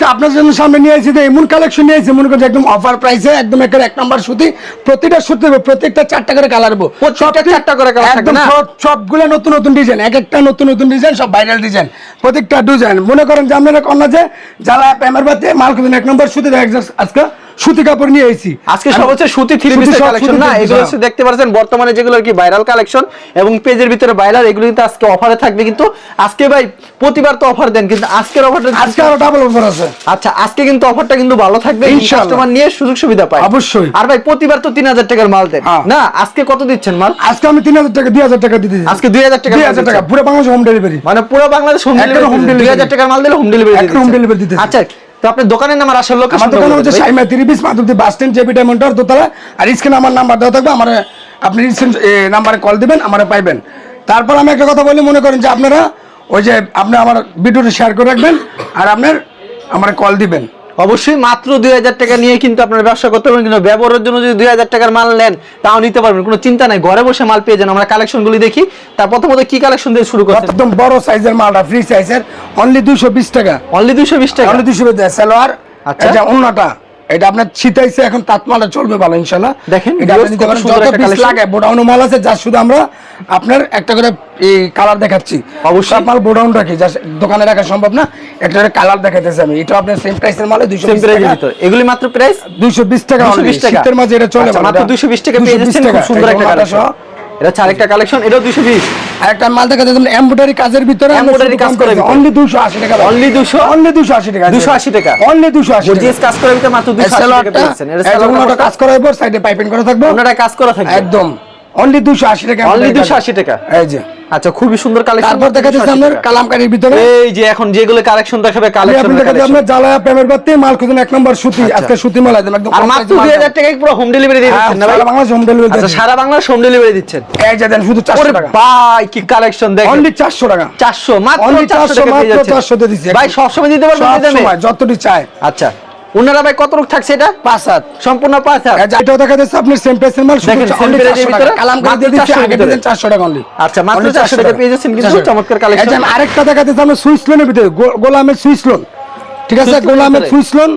আজকে আপনার জন্য সামনে নিয়ে এসেছি যে এমন কালেকশন নিয়ে এসেছি মনে করছি একদম অফার প্রাইসে একদম একের এক নাম্বার সুতি প্রতিটা সুতি হবে, প্রত্যেকটা চারটা করে কালার হব সবটা চারটা করে কালার একদম সবগুলো নতুন নতুন ডিজাইন এক একটা নতুন নতুন ডিজাইন সব ভাইরাল ডিজাইন প্রত্যেকটা ডিজাইন মনে করেন যে আপনারা কন্যা যে যারা প্রেমের বাতে মাল এক নম্বর সুতি দেয় আজকে সুতি কাপড় নিয়ে এসেছি আজকে সব হচ্ছে সুতি থ্রি পিসের কালেকশন না এগুলো হ্যাঁ। হচ্ছে দেখতে পাচ্ছেন বর্তমানে যেগুলো আর কি ভাইরাল কালেকশন এবং পেজের ভিতরে ভাইরাল এগুলো কিন্তু আজকে অফারে থাকবে। কিন্তু আজকে ভাই প্রতিবার তো অফার দেন কিন্তু আজকের অফারটা আজকে আরও ডাবল অফার আছে। আচ্ছা আজকে কিন্তু অফারটা কিন্তু ভালো থাকবে কাস্টমার নিয়ে সুযোগ সুবিধা পায়। অবশ্যই। আর ভাই প্রতিবার তো তিন হাজার টাকার মাল দেন। হ্যাঁ। না আজকে কত দিচ্ছেন মাল? আজকে আমি তিন হাজার টাকা দুই হাজার টাকা দিতে আজকে দুই হাজার টাকা দুই মাল হাজার টাকা পুরো বাংলাদেশ হোম ডেলিভারি মানে পুরো বাংলাদেশ হোম ডেলিভারি home দুই delivery। হাজার টাকার মাল দিলে হোম ডেলিভারি home delivery দিতেছি। আচ্ছা তো আপনার দোকানের নাম আর আসল লোকেশন আমার দোকান হচ্ছে Saima piece Madhabdi bus stand J P ডায়মন্ডর দোতলা। আর স্ক্রিনে আমার নাম্বার দেওয়া থাকবে আমার আপনি নাম্বারে কল দিবেন আমার পাইবেন। তারপর আমি একটা কথা বলি মনে করেন যে আপনারা ওই যে আপনি আমার ভিডিওটা শেয়ার করে রাখবেন আর আপনার আমার কল দিবেন। অবশ্যই মাত্র দুই হাজার টাকা নিয়ে কিন্তু আপনার ব্যবসা করতে পারবেন কিন্তু ব্যবহারের জন্য যদি দুই হাজার টাকার মাল নেন তাও নিতে পারবেন। কোনো চিন্তা নাই ঘরে বসে মাল পেয়ে যান। আমরা কালেকশন গুলি দেখি তার প্রথমত কি কালেকশন দিয়ে শুরু করছেন? একদম বড় সাইজের মালটা ফ্রি সাইজের অনলি দুইশো বিশ টাকা। অনলি দুইশো বিশ টাকা? অনলি দুইশো বিশ সালোয়ার আচ্ছা। অন্যটা এটা আপনার শীতাইছে এখন তাঁতমালটা চলবে ভালো ইনশাল্লাহ দেখেন, যত পিস লাগে বোডাউন মাল আছে যা শুধু আমরা আপনার একটা করে এই কালার দেখাচ্ছি। অবশ্যই। মাল বোডাউন রাখি যা দোকানে রাখা সম্ভব না একটা করে কালার দেখাইতেছি আমি। এটা আপনার সেম প্রাইসের মালে দুইশো এগুলি মাত্র প্রাইস দুইশো বিশ টাকা শীতের মাঝে এটা চলে আচ্ছা, মাত্র দুশো বিশ টাকা পেয়ে যাচ্ছেন খুব সুন্দর একটা কালেকশন এটা হচ্ছে আরেকটা কালেকশন এটাও দুশো বিশ। আরেকটা মাল দেখাতে এমব্রয়ডারি কাজের ভিতরে এমব্রয়ডারি কাজ করে। অনলি দুশো আশি টাকা অনলি 200? অনলি দুশো আশি টাকা। 280 টাকা? অনলি দুশো আশি গর্জিয়াস কাজ করে ভিতরে মাত্র দুশো আশি টাকা সালোয়ারটা এটা সালোয়ারটা কাজ করার পর সাইডে পাইপিং করা থাকবে। ওনারা কাজ করা থাকবে। একদম। অনলি দুশো আশি টাকা অনলি আমাদের 280 টাকা? এই যে। আচ্ছা খুবই সুন্দর কালেকশন তারপর দেখা যাচ্ছে আপনার কালামকারীর ভিতরে। এই যে এখন যেগুলো কালেকশন দেখাবে কালেকশন কাছে আপনার জ্বালায়া প্রেমের বাতি মাল খুঁজুন এক নম্বর সুতি আজকে সুতি মাল একদম একদম আর মাত্র price দুই মাল। হাজার টাকায় পুরো হোম ডেলিভারি দিয়ে হ্যাঁ, দিচ্ছেন না ভাই? সারা বাংলাদেশ হোম ডেলিভারি আচ্ছা সারা বাংলাদেশ হোম ডেলিভারি দিচ্ছেন? এই যে দেন শুধু চারশো ওরে টাকা। ভাই কি কালেকশন দেখেন। অনলি চারশো টাকা। চারশো মাত্র চারশো 400 টাকা 400 দিয়ে দিচ্ছি। ভাই সবসময় দিতে পারবেন সব এই দামে? সময় যতটি চায়। আচ্ছা। ওনারা ভাই কত রূপ থাকছে এটা? পাঁচ হাত। সম্পূর্ণ পাঁচ হাত। এটা দেখা যাচ্ছে আপনার সেম প্রাইসের মাল দেখেন, same only price এর 400 ভিতরে? টাকা। কালাম করে মাত্র দিচ্ছি আগে ভিতরে। দিতেন চারশো টাকা অনলি আচ্ছা, মাত্র 400 টাকা পেয়ে যাচ্ছেন কিন্তু চমৎকার কালেকশন আরেকটা দেখাতেছি আপনার সুইস লোনের ভিতরে গোলামের সুইস লোন ঠিক আছে? গোলামের ভিতরে? সুইস লোন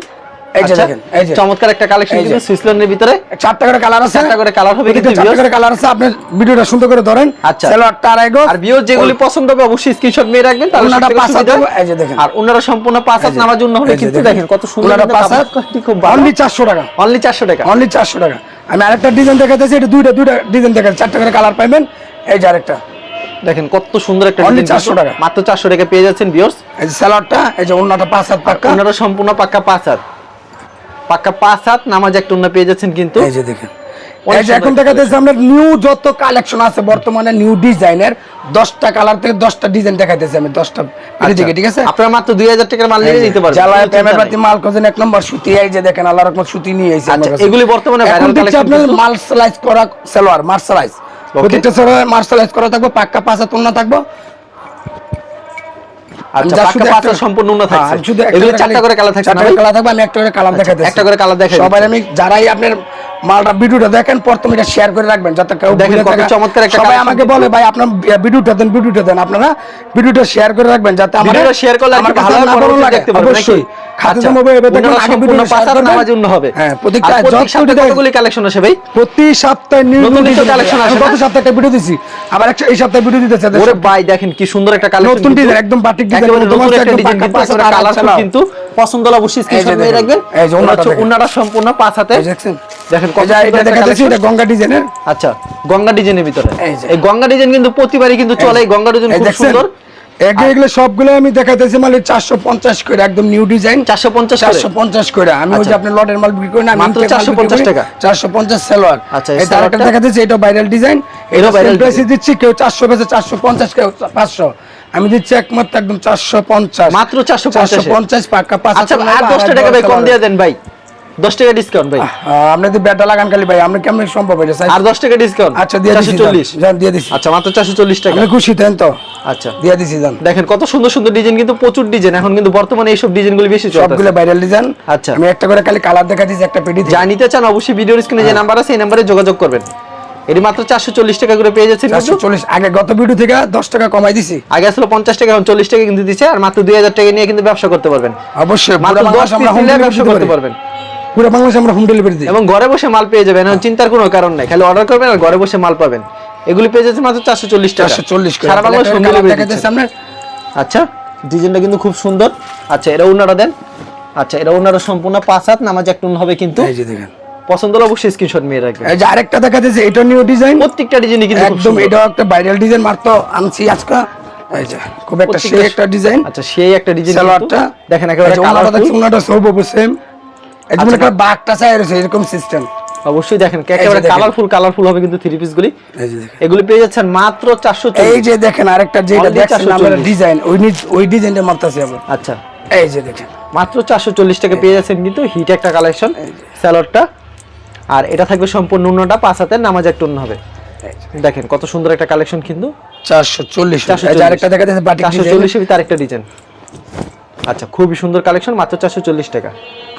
এই যে আচ্ছা, দেখেন এই যে। চমৎকার একটা কালেকশন কিন্তু সুইসল্যান্ডের ভিতরে। চারটা করে কালার আছে। চারটা করে colour হবে কিন্তু চারটা করে কালার আছে আপনি ভিডিওটা সুন্দর করে ধরেন। আচ্ছা। সালোয়ারটা আড়াই গজ আর বিও যেগুলি পছন্দ হবে অবশ্যই স্ক্রিনশট নিয়ে রাখবেন তাহলে ওনাটা পাঁচ হাত এই যে দেখেন। আর ওনারা সম্পূর্ণ পাঁচ হাত নামার জন্য হবে কিন্তু দেখেন। কত সুন্দর পাঁচ হাত? খুব ভালো। অনলি চারশো টাকা। অনলি চারশো টাকা। অনলি চারশো টাকা। আমি আরেকটা ডিজাইন দেখাতেছি এটা দুইটা দুইটা ডিজাইন দেখাচ্ছি চারটা করে কালার পাইবেন। এই যে আরেকটা। দেখেন কত সুন্দর একটা design 400 টাকা। মাত্র চারশো টাকা পেয়ে যাচ্ছেন বিয়র্স এই যে সালোয়ারটা এই যে অন্যটা পাঁচ হাত পাক্কা। ওনারা সম্পূর্ণ পাক্কা পাঁচ হাত। পাক্কা পাঁচ হাত নামাজ একটা ওনা পেয়ে যাচ্ছেন কিন্তু। এই যে দেখেন। এই যে এখন দেখা যাচ্ছে আমরা নিউ যত কালেকশন আছে বর্তমানে নিউ ডিজাইনের দশটা কালার থেকে দশটা ডিজাইন দেখাইতেছি আমি দশটা আচ্ছা, ঠিক আছে? আপনারা মাত্র দুই হাজার টাকার মাল নিয়ে নিতে পারবেন। জ্বালায় প্রেমের নাই। মাল খোঁজেন এক নম্বর সুতি এই যে দেখেন আল্লাহ রকম সুতি নিয়ে আমার আচ্ছা। এগুলি বর্তমানে আপনার। মার্শালাইজ করা সালোয়ার মার্শালাইজ প্রত্যেকটা সালোয়ার মার্শালাইজ করা থাকবে পাক্কা পাঁচা তুলনা থাকব। আচ্ছা সম্পূর্ণ হ্যাঁ, থাকছে। একটা এগুলি করে চারটা করে কালার থাকছে চারটা না করে ভাই? কালার থাকবে আমি একটা করে কালার দেখাতেছি। একটা করে colour দেখাই সবাই আমি যারাই আপনার মালটা ভিডিওটা দেখেন প্রথমে এটা শেয়ার করে রাখবেন যাতে কেউ দেখেন কত চমৎকার একটা সবাই আমাকে বলে ভাই আপনার ভিডিওটা দেন ভিডিওটা দেন। আপনারা ভিডিওটা শেয়ার করে রাখবেন যাতে আমার শেয়ার করলে আমার ভালো দেখতে পারবেন, অবশ্যই। আচ্ছা, এবার দেখুন আগে নামাজ উন্ন হবে। হ্যাঁ আর প্রত্যেকটা প্রত্যেক যত সপ্তাহে কতগুলি কালেকশন আসে ভাই? প্রতি সপ্তাহে নিউ নিউ কিছু আসে গত সপ্তাহে একটা ভিডিও দিছি। আবার একটা এই সপ্তাহে ভিডিও দিতেছে ওরে ভাই দেখেন কি সুন্দর একটা কালেকশন নতুন design, একদম batik design, নতুন নতুন একটা একটা ডিজাইন কিন্তু পাঁচ হাত একেবারে আড়াই কালারফুল চালাও। কিন্তু পছন্দ হলে অবশ্যই স্ক্রিনশট নিয়ে রাখবেন। এই যে ওনাটা সম্পূর্ণ পাঁচ হাতে দেখেন কত এটা সুন্দর এটা একটা দেখা যাচ্ছে collection। এটা গঙ্গা ডিজাইনের আচ্ছা গঙ্গা ডিজাইনের ভিতরে। এই গঙ্গা ডিজাইন কিন্তু প্রতিবারই কিন্তু চলে গঙ্গা ডিজাইন খুব সুন্দর। এগুলো এগুলো সবগুলো আমি দেখাইতেছি মানে চারশো পঞ্চাশ করে একদম নিউ ডিজাইন 450 করে? চারশো পঞ্চাশ করে আমি ওই যে আচ্ছা। আপনি লটের মাল বিক্রি করি না মাত্র 450 টাকা? চারশো পঞ্চাশ আচ্ছা, এই তারটা? দেখাতেছি এটা ভাইরাল ডিজাইন এটা ভাইরাল প্রাইসে design। দিচ্ছি কেউ চারশো পেয়েছে চারশো পঞ্চাশ কেউ পাঁচশো আমি দিচ্ছি একমাত্র একদম চারশো পঞ্চাশ মাত্র 450 চারশো পঞ্চাশ পাক্কা পাঁচ আচ্ছা আর দশটা টাকা ভাই কম দিয়ে দেন ভাই দশ টাকা ডিসকাউন্ট ভাই। আপনি যদি ব্যাটা লাগান খালি ভাই আপনি কেমন সম্ভব এটা আর দশ টাকা ডিসকাউন্ট আচ্ছা দিয়ে চল্লিশ। যান দিয়ে দিচ্ছি আচ্ছা মাত্র চারশো চল্লিশ টাকা। আপনি খুশি দেন তো। আচ্ছা। দিয়ে যান দেখেন কত সুন্দর সুন্দর ডিজাইন কিন্তু প্রচুর ডিজাইন এখন কিন্তু বর্তমানে এইসব ডিজাইনগুলো বেশি চলছে সবগুলো ভাইরাল ডিজাইন আচ্ছা। আমি একটা করে খালি কালার দেখা দিচ্ছি একটা চান অবশ্যই ভিডিওর স্ক্রিনে যে নাম্বার আছে এই নাম্বারে যোগাযোগ করবেন। এটি মাত্র চারশো চল্লিশ টাকা করে পেয়ে যাচ্ছেন চারশো কিন্তু। চল্লিশ। আগে গত ভিডিও থেকে দশ টাকা কমাই দিছি। আগে আসলে পঞ্চাশ টাকা এখন চল্লিশ টাকা কিন্তু দিচ্ছে আর মাত্র দুই হাজার টাকা নিয়ে কিন্তু ব্যবসা করতে পারবেন। অবশ্যই। মাত্র পুরো দশ বাংলাদেশ আমরা হোম ব্যবসা করতে পারবেন। পুরো বাংলাদেশে আমরা হোম ডেলিভারি দিই। এবং ঘরে বসে মাল পেয়ে যাবেন চিন্তার কোনো কারণ নাই। খালি অর্ডার করবেন আর ঘরে বসে মাল পাবেন। এগুলি পেয়ে যাচ্ছে মাত্র চারশো চল্লিশ টাকা। চারশো চল্লিশ সারা বাংলা হোম ডেলিভারি সামনে। আচ্ছা ডিজাইনটা কিন্তু খুব সুন্দর। আচ্ছা এটা উন্নারা দেন। আচ্ছা এটা উন্নারা সম্পূর্ণ পাঁচ হাত নামাজ একটা উন্ন হবে কিন্তু। এই যে দেখেন। পছন্দ হলে অবশ্যই স্ক্রিনশট মেয়ে রাখবেন। এই যে আরেকটা দেখা যাচ্ছে এটা নিউ ডিজাইন প্রত্যেকটা ডিজাইনই কিন্তু একদম। এটাও একটা ভাইরাল ডিজাইন মাত্র আনছি আজকে। এই যে খুব একটা সেই একটা ডিজাইন আচ্ছা সেই একটা ডিজাইন সালোয়ারটা। দেখেন একেবারে কালারফুল দেখছি সব সেম এটা আচ্ছা, একটা বাঘটা চাই রয়েছে এরকম সিস্টেম অবশ্যই দেখেন একেবারে কালারফুল কালারফুল হবে কিন্তু থ্রি পিস গুলি। এই যে দেখেন। এগুলি পেয়ে যাচ্ছেন মাত্র চারশো এই যে দেখেন আরেকটা যেটা দেখছেন আমরা ডিজাইন ওই ওই ডিজাইনটা মারতাছি আমরা আচ্ছা। এই যে দেখেন। মাত্র চারশো চল্লিশ টাকা পেয়ে যাচ্ছেন কিন্তু হিট একটা কালেকশন স্যালোডটা আর এটা থাকবে সম্পূর্ণ অন্যটা পাঁচ হাতের নামাজ একটা অন্য হবে। দেখেন কত সুন্দর একটা কালেকশন কিন্তু। 440 চারশো এই যে আরেকটা দেখা যাচ্ছে বাটিক চারশো ডিজাইন চল্লিশের ভিতরে আরেকটা ডিজাইন আচ্ছা খুবই সুন্দর কালেকশন মাত্র চারশো চল্লিশ টাকা।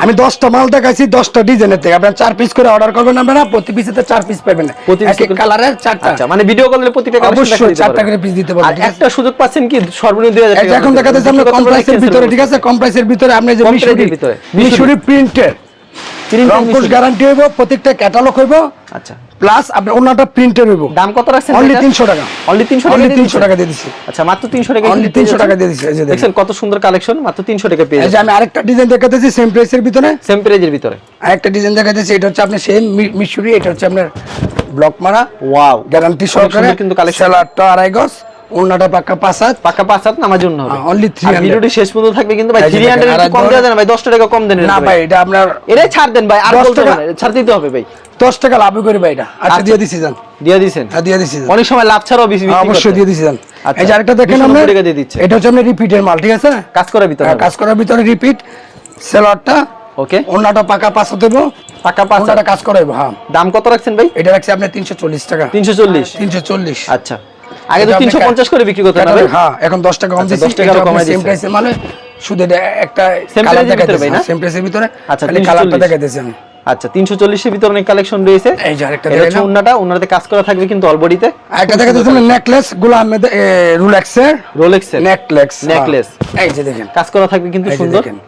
আমি 10টা মাল দেখাইছি 10টা ডিজাইনের থেকে। আপনার চার পিস করে অর্ডার করবেন আপনারা প্রতি পিসেতে চার পিস পাবেন। প্রতি কালারের চারটা। আচ্ছা মানে ভিডিও কলে প্রতিটা অবশ্যই চারটা করে পিস দিতে পারবেন আর একটা সুযোগ পাচ্ছেন কি সর্বনিম্ন দুই হাজার এখন দেখা যাচ্ছে আমরা কম প্রাইসের ভিতরে ঠিক আছে? কম প্রাইসের ভিতরে আপনি যে মিশরি ভিতরে। মিশরি প্রিন্টের রংপুর গ্যারান্টি হইব প্রত্যেকটা ক্যাটালগ হইব। আচ্ছা। প্লাস আপনার অন্যটা প্রিন্টের হইব। দাম কত রাখছেন অনলি 300 টাকা। অনলি তিনশো অনলি টাকা 300 টাকা দিয়ে দিছি। আচ্ছা মাত্র তিনশো টাকা অনলি 300 টাকা দিয়ে দিছি এই যে দেখেন। কত সুন্দর কালেকশন মাত্র তিনশো টাকা পেয়ে এই যে আমি আরেকটা ডিজাইন দেখাতেছি সেম প্রাইসের ভিতরে? সেম প্রাইজের ভিতরে। আরেকটা ডিজাইন দেখাতেছি এটা হচ্ছে আপনার সেম মিশরি এটা হচ্ছে আপনার ব্লক মারা। ওয়াও গ্যারান্টি সহকারে কিন্তু কালেকশন সেলারটা আড়াই গজ। পাক্কা হাত জন্য হবে। হ্যাঁ, only 300 ভিডিওটি শেষ পর্যন্ত থাকবে কিন্তু ভাই এই যে থ্রি দেখেন, হান্ড্রেড আর কম ধরেন- দেওয়া যায় ভাই দশ টাকা কম দেন না ভাই এটা আপনার এটাই ছাড় দেন ভাই আর বলতে ছাড় দিতে হবে ভাই। দশ টাকা লাভ করি ভাই এটা। আচ্ছা আচ্ছা। দিয়ে দিছি দিয়ে দিছেন? হ্যাঁ দিয়ে দিছি অনেক সময় লাভ ছাড়াও বেশি বিক্রি অবশ্যই দিয়ে দিছি আচ্ছা, এই যে আরেকটা দেখেন 290 আমরা টাকা দিয়ে দিচ্ছে। এটা হচ্ছে রিপিটের মাল ঠিক আছে? কাজ করার ভিতরে হ্যাঁ, কাজ করার ভিতরে রিপিট সেলারটা ওকে ওন্নাটা পাকা পাঁচ হতে হবে পাকা পাঁচ কাজ করাইবো হ্যাঁ। দাম কত রাখছেন ভাই? এটা রাখছি আপনার তিনশো চল্লিশ টাকা। তিনশো চল্লিশ। তিনশো চল্লিশ। আচ্ছা। আগে তো তিনশো পঞ্চাশ করে বিক্রি করতে হবে হ্যাঁ এখন দশ টাকা কম আচ্ছা, দিচ্ছি 10 টাকা কমাই সেম দিচ্ছে। প্রাইসের মানে শুধু একটা Same কালারের দেখাইতেছি ভাই না? সেম প্রাইসের ভিতরে আচ্ছা, খালি কালারটা দেখাইতেছি আমি। আচ্ছা তিনশো চল্লিশের ভিতরে অনেক কালেকশন রয়েছে। এই যে আরেকটা দেখাইলাম। উন্নাটা উন্নাতে কাজ করা থাকবে কিন্তু অলবডিতে। আরেকটা দেখাইতেছি নেকলেসগুলো আহমেদ রুলেক্সের। রোলেক্সের। Necklace Necklace। এই যে দেখেন। কাজ করা থাকবে কিন্তু সুন্দর। দেখেন।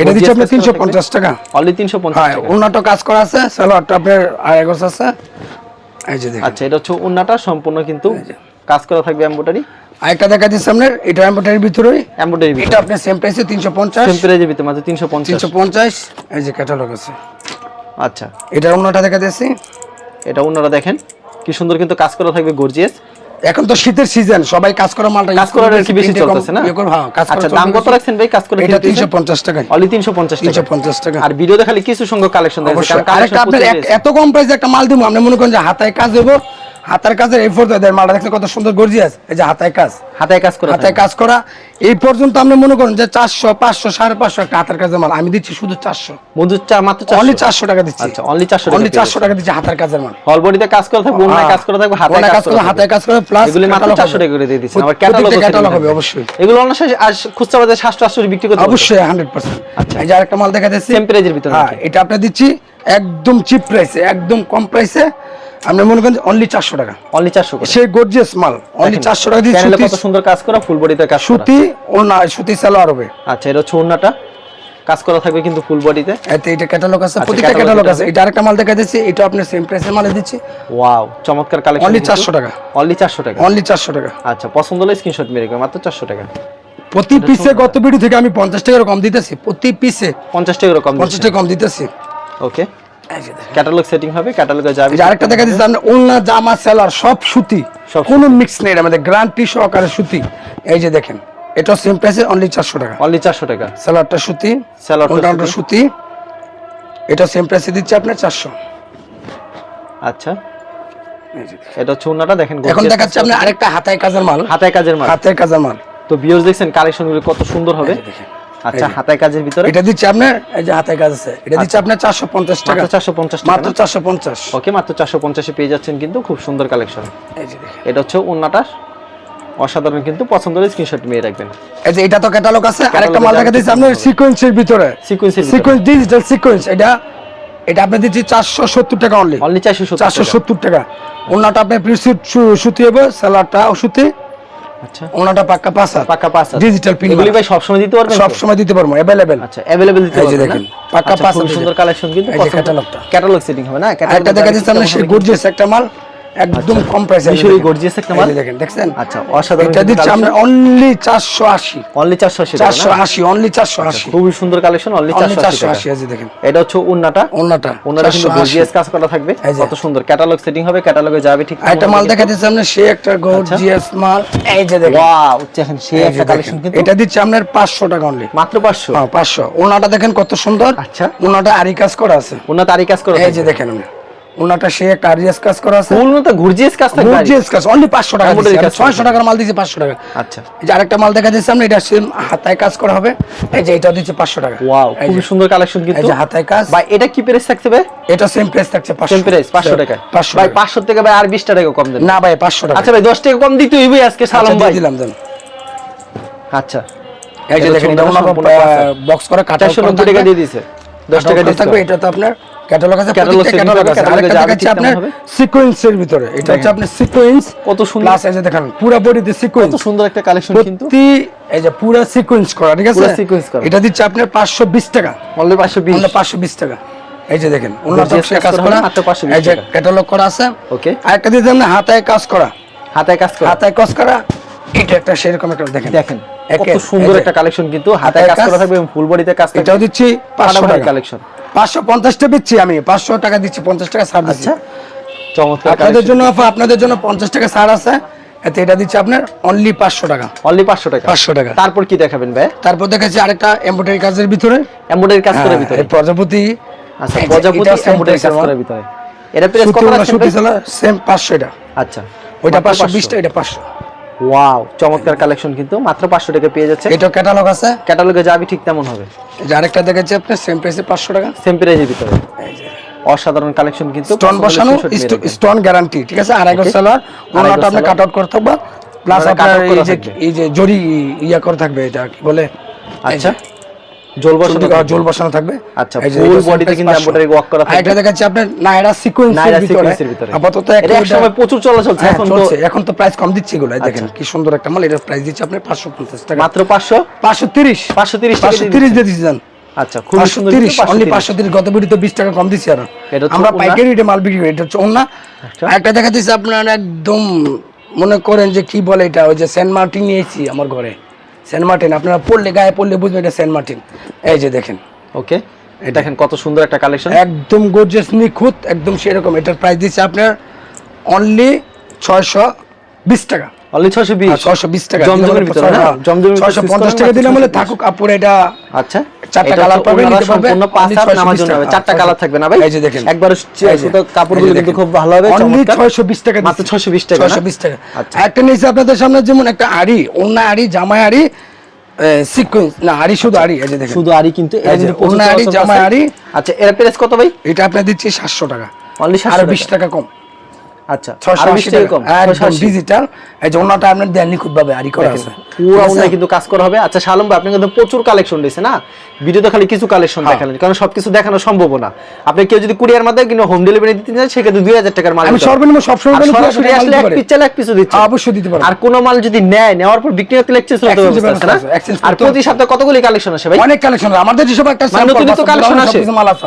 এটা দিচ্ছে তিনশো পঞ্চাশ টাকা। অনলি তিনশো পঞ্চাশ হ্যাঁ টাকা। উন্নত কাজ করা আছে সালোয়ারটা আপনার আড়াই গজ আছে। এই যে দেখেন। আচ্ছা এটা হচ্ছে উন্নাটা সম্পূর্ণ কিন্তু কাজ করা থাকবে এমব্রয়ডারি আরেকটা দেখা দিচ্ছে আপনার এটা এম্বোটারির ভিতরেই। এমব্রয়ডারি এটা আপনার সেম প্রাইসে তিনশো পঞ্চাশ। টেম্পারেচার ভিতরে মাত্র পঞ্চাশ। তিনশো পঞ্চাশ এই যে ক্যাটালগ আছে। আচ্ছা। এটার অন্যটা দেখা দিচ্ছি এটা উন্নারা দেখেন কি সুন্দর কিন্তু কাজ করা থাকবে গর্জিয়াস এখন তো শীতের সিজন সবাই কাজ করা মালটা কাজ করার আর কি বেশি চলতেছে না? আচ্ছা দাম কত রাখছেন ভাই কাজ করে এটা তিনশো পঞ্চাশ টাকা। অলি তিনশো পঞ্চাশ তিনশো টাকা পঞ্চাশ টাকা। আর ভিডিওতে খালি কিছু সংখ্যক কালেকশন আরেকটা আপনার এক- এত কম প্রাইসে একটা মাল দিব আপনি মনে করেন যে হাতায় কাজ দেবো হাতার কাজের এই দেয় মালটা কত সুন্দর গর্জিয়াস। এই যে হাতায় কাজ। হাতায় কাজ করা হাতায় কাজ করা। এই পর্যন্ত আপনি মনে করেন যে চারশো পাঁচশো সাড়ে পাঁচশো একটা হাতার কাজের মাল। আমি দিচ্ছি শুধু চারশো। বন্ধু মাত্র অনলি চারশো টাকা দিচ্ছি। আচ্ছা অনলি চারশো অনলি চারশো টাকা দিচ্ছি হাতার কাজের মাল। হল বডিতে কাজ করা থাকবে অন্যায় কাজ করা থাকবে হাতায় কাজ করা হাতায় কাজ করে প্লাস এগুলি মাত্র চারশো টাকা করে দিয়ে আবার ক্যাটালগ হবে অবশ্যই। এগুলো অন্য খুচরা বাজারে সাতশো আটশো বিক্রি করতে অবশ্যই হান্ড্রেড পার্সেন্ট আচ্ছা। এই যে আরেকটা মাল দেখা যাচ্ছে সেম প্রাইজের ভিতরে হ্যাঁ এটা আপনি দিচ্ছি একদম চিপ প্রাইসে একদম কম প্রাইসে আপনি মনে করেন অনলি চারশো টাকা। অনলি চারশো গর্জিয়াস মাল। অনলি চারশো টাকা সুতি কত সুন্দর কাজ করা ফুল বডিতে কাজ সুতি ও না সুতি সালোয়ার হবে। আচ্ছা এটা হচ্ছে কাজ করা থাকবে কিন্তু ফুল বডিতে এতে এটা ক্যাটালগ আছে আচ্ছা, প্রত্যেকটা ক্যাটালগ আছে। এটা আরেকটা মাল দেখা দিচ্ছি এটা আপনি সেম প্রাইসের মালে দিচ্ছি। ওয়াও চমৎকার কালেকশন Only 400 টাকা। অনলি চারশো টাকা। অনলি চারশো টাকা। আচ্ছা পছন্দ হলে স্ক্রিনশট মেরে মাত্র চারশো টাকা। প্রতি পিসে গত ভিডিও থেকে আমি পঞ্চাশ টাকা কম দিতেছি। প্রতি পিসে পঞ্চাশ টাকা কম পঞ্চাশ টাকা কম দিতেছি। ওকে ক্যাটালগ সেটিং হবে ক্যাটালগে যাবে আরেকটা দেখা দিচ্ছে আপনি ওলনা জামা সেলার সব সুতি। সব কোনো মিক্স নেই এর মধ্যে গ্যারান্টি সহকারে সুতি। এই যে দেখেন এটা সেম প্রাইসে অনলি চারশো টাকা। অনলি চারশো টাকা। সেলারটা সুতি ওলনাটা সুতি। এটা সেম প্রাইসে দিচ্ছে আপনার চারশো। আচ্ছা। এটা ওন্নাটা দেখেন এখন দেখাচ্ছে আপনি আরেকটা হাতায় কাজের মাল। হাতায় কাজের মাল। হাতের কাজের মাল। তো ভিউজ দেখছেন কালেকশনগুলো কত সুন্দর হবে। দেখেন। আচ্ছা হাতায় কাজের ভিতরে? এটা দিচ্ছে আপনার? এই যে হাতায় কাজ আছে। এটা দিচ্ছে আপনার চারশো পঞ্চাশ টাকা। মাত্র চারশো পঞ্চাশ টাকা মাত্র চারশো পঞ্চাশ। ওকে মাত্র চারশো পঞ্চাশে পেয়ে যাচ্ছেন কিন্তু খুব সুন্দর কালেকশন। এই যে দেখেন। এটা হচ্ছে ওন্নাটা। অসাধারণ কিন্তু পছন্দ হলে স্ক্রিনশট মেয়ে রাখবেন। এই যে এটা তো ক্যাটালগ আছে। আরেকটা মাল দেখা দিচ্ছে আপনার। সিকোয়েন্সের ভিতরে। সিকোয়েন্সের সিকোয়েন্স ডিজিটাল সিকোয়েন্স এটা এটা আপনি দিচ্ছি চারশো সত্তর টাকা অনলি অনলি চারশো চারশো সত্তর টাকা। ওনাটা আপনার প্রিসিট সুতি হবে স্যালাডটা সুতি আচ্ছা। ওনাটা পাক্কা হাত পাক্কা পাঁচ ডিজিটাল প্রিন্ট এগুলি ভাই সবসময় দিতে পারবেন সব সময় দিতে পারব अवेलेबल আচ্ছা अवेलेबल দিতে পারবেন দেখেন? পাক্কা আচ্ছা, পাঁচ সুন্দর কালেকশন কিন্তু ক্যাটালগটা ক্যাটালগ সেটিং হবে না? একটা দেখা যাচ্ছে সামনে সেই গর্জিয়াস একটা মাল। একদম কম প্রাইসে মিশরি gorgeous একটা মাল? দেখেন দেখছেন? আচ্ছা, অসাধারণ এটা দিচ্ছি আমরা অনলি চারশো আশি। অনলি চারশো আশি চারশো আশি অনলি চারশো আশি। খুবই সুন্দর কালেকশন অনলি অনলি চারশো চারশো আশি আশি আছে দেখেন। এটা হচ্ছে কিন্তু গর্জিয়াস কাজ করা থাকবে। কত সুন্দর। ক্যাটালগ সেটিং হবে ক্যাটালগে যাবে ঠিক একটা মাল দেখা যাচ্ছে আমরা সে একটা গর্জিয়াস মাল। এই যে দেখেন। ওয়াও দেখেন যে একটা কালেকশন কিন্তু এটা দিচ্ছে আপনার পাঁচশো টাকা অনলি মাত্র পাঁচশো? হ্যাঁ পাঁচশো। ওনাটা দেখেন কত সুন্দর। আচ্ছা। ওনাটা আরি কাজ করা আছে। ওনা তারই কাজ করা এই যে দেখেন আপনি। ওনাটা সে একটা আরিয়াস কাজ করা আছে। মতো কাজ আর কাজ অনলি পাঁচশো টাকা Embroidery দিচ্ছি। কাজ আমি ছয়শো টাকার মাল দিচ্ছি পাঁচশো টাকা। আচ্ছা। এই যে আরেকটা মাল দেখা যাচ্ছে আমরা এটা সেম হাতায় কাজ করা হবে। এই যে এটা দিচ্ছে পাঁচশো টাকা। ওয়াও যে- সুন্দর কালেকশন এই যে হাতায় কাজ। ভাই এটা কি প্রাইস থাকছে ভাই? এটা সেম প্রাইস থাকছে পাঁচশো। সেম প্রাইস পাঁচশো টাকা পাঁচশো ভাই টাকা। পাঁচশো থেকে ভাই আর বিশ টাকা কম দেন। না ভাই পাঁচশো টাকা। আচ্ছা ভাই দশ টাকা কম দিতে হইবে আজকে আচ্ছা, সালাম ভাই। দিলাম দেন। আচ্ছা। এই যে দেখেন এটা। বক্স করে কাটা চারশো নব্বই টাকা দিয়ে দিছে দশ টাকা দিয়ে থাকবে এটা তো আপনার ক্যাটালগ আছে ক্যাটালগ আছে। দেখাচ্ছি আপনার সিকোয়েন্সের ভিতরে। এটা হচ্ছে আপনার সিকোয়েন্স কত সুন্দর প্লাস এই যে দেখেন পুরো বডিতে সিকোয়েন্স কত সুন্দর একটা কালেকশন কিন্তু। প্রতি এই যে পুরো সিকোয়েন্স করা ঠিক আছে? পুরো sequence করা। এটা দিচ্ছে আপনার 520 টাকা। অনলি পাঁচশো বিশ। আমরা 520 টাকা। এই যে দেখেন Gorgeous কাজ করা 520 এই যে ক্যাটালগ করা আছে। ওকে আরেকটা দিচ্ছে আমরা হাতায় কাজ করা। হাতায় কাজ করা। হাতায় কাজ করা এটা একটা সেরকম একটা দেখেন। দেখেন কত সুন্দর একটা কালেকশন কিন্তু। হাতায় কাজ। করা থাকবে ফুল বডিতে কাজ এটাও দিচ্ছি পাঁচশো ফাটাফাটি টাকা কালেকশন পাঁচশো পঞ্চাশটা দিচ্ছি আমি। পাঁচশো টাকা দিচ্ছি পঞ্চাশ টাকা ছাড় দিচ্ছি। আচ্ছা। চমৎকার আপনাদের জন্য আপনাদের জন্য পঞ্চাশ টাকা ছাড় আছে। এতে এটা দিচ্ছে আপনার অনলি পাঁচশো টাকা। অনলি পাঁচশো টাকা? 500 টাকা। তারপর কি দেখাবেন ভাই? তারপর দেখাচ্ছি আরেকটা এমব্রয়ডারি কাজের ভিতরে। এমব্রয়ডারি কাজ করার হ্যাঁ, ভিতরে। প্রজাপতি। আচ্ছা প্রজাপতি এটাও কাজ করার ভিতরে। এটা প্রাইস কত? চলা সেম পাঁচশো এটা। আচ্ছা। ওইটা মাত্র পাঁচশো বিশটা এটা পাঁচশো। ওয়াও চমৎকার কালেকশন কিন্তু। মাত্র পাঁচশো টাকা পেয়ে যাচ্ছে। এটা ক্যাটালগ আছে? ক্যাটালগে যাবি ঠিক তেমন হবে। এই যে আরেকটা দেখাচ্ছি আপনার সেম প্রাইসে পাঁচশো টাকা। সেম প্রাইজের ভিতরে। অসাধারণ কালেকশন কিন্তু। স্টোন বসানো স্টোন গ্যারান্টি ঠিক আছে? আড়াই গজ সালোয়ার ওনাটা আপনি। কাট আউট করে থাকবা। প্লাস আপনার এই যে এই যে জরি ইয়া করে থাকবে এটা কি বলে? আচ্ছা। জল বসানো জল বসানো থাকবে। আচ্ছা, এই যে full এটা body তে price কিন্তু 500 embroidery করা থাকবে। এটা দেখাচ্ছি আপনার নায়রা সিকোয়েন্সের ভিতরে। আপাতত এক সময় প্রচুর চলাচল হ্যাঁ, এখন তো এখন তো প্রাইস কম দিচ্ছি এগুলো। দেখেন আচ্ছা। কি সুন্দর একটা মাল। এটার প্রাইস দিচ্ছি আপনি টাকা। মাত্র দিয়ে দিচ্ছেন। আচ্ছা খুবই পাঁচশো সুন্দর তিরিশ কিন্তু অনলি 530 গত বিড়িতে বিশ টাকা কম আর। আমরা পাইকারি রেটে মাল বিক্রি করি। এটা আচ্ছা। একটা দেখা দিচ্ছে আপনার একদম মনে করেন যে কি বলে এটা? ওই যে সেন্ট মার্টিন নিয়েছি আমার ঘরে। সেন্ট মার্টিন আপনারা পড়লে গায়ে পড়লে বুঝবেন এটা সেন্ট মার্টিন। এই যে দেখেন। ওকে এটা দেখেন কত সুন্দর একটা কালেকশন একদম গর্জিয়াস নিখুঁত একদম সেরকম। এটার প্রাইস দিচ্ছে আপনার অনলি ছয়শো বিশ টাকা। অনলি টাকা জমজমের ভিতরে না? জমজমের ছয়শো পঞ্চাশ টাকা দিলাম বলে থাকুক আপুর এটা আচ্ছা চারটা এটা colour হচ্ছে পাবেন, ওনারা নিতে পারবে। সম্পূর্ণ পাঁচ হাত নামার জন্য হবে চারটা কালার থাকবে না ভাই? এই যে দেখেন। একবার সুতো কাপড়গুলো কিন্তু খুব ভালো হবে অনলি চমৎকার। ছয়শো বিশ টাকা মাত্র 620 টাকা না? ছয়শো বিশ টাকা। আচ্ছা। একটা নিয়েছি আপনাদের সামনে যেমন একটা আড়ি অন্য আড়ি জামাই আড়ি সিকুয়েন্স না আড়ি শুধু আড়ি এই যে দেখেন। শুধু কিন্তু। আচ্ছা এর প্রাইস কত ভাই? এটা আপনার দিচ্ছি সাতশো টাকা। অনলি আর বিশ টাকা কম। আচ্ছা ছয়শো আশি টাকা টাকা কম একদম ডিজিটাল এই যে ওনাটা আপনার দেন নিখুঁত ভাবে করা আছে। পুরো ঠিক কিন্তু কাজ করা হবে। আচ্ছা শালম ভাই আপনি কিন্তু প্রচুর কালেকশন দিয়েছে না? ভিডিওতে খালি কিছু কালেকশন হ্যাঁ। দেখালেন কারণ সবকিছু দেখানো সম্ভব না। আপনি কেউ যদি কুরিয়ার মাধ্যমে কিন্তু হোম ডেলিভারি দিতে চান সেক্ষেত্রে দুই হাজার টাকার মাল আমি সর্বনিম্ন সবসময় আর বলি দুই হাজার সরাসরি আসলে এক পিস চাইলে এক পিসও দিচ্ছে হ্যাঁ, অবশ্যই দিতে পারব। আর কোনো মাল যদি নেয় নেওয়ার পর বিক্রি ব্যবস্থা আছে আর প্রতি সপ্তাহে কতগুলি কালেকশন আসে ভাই? অনেক কালেকশন আমাদের যেসব একটা মানে নতুন নতুন collection আসে? মাল আছে।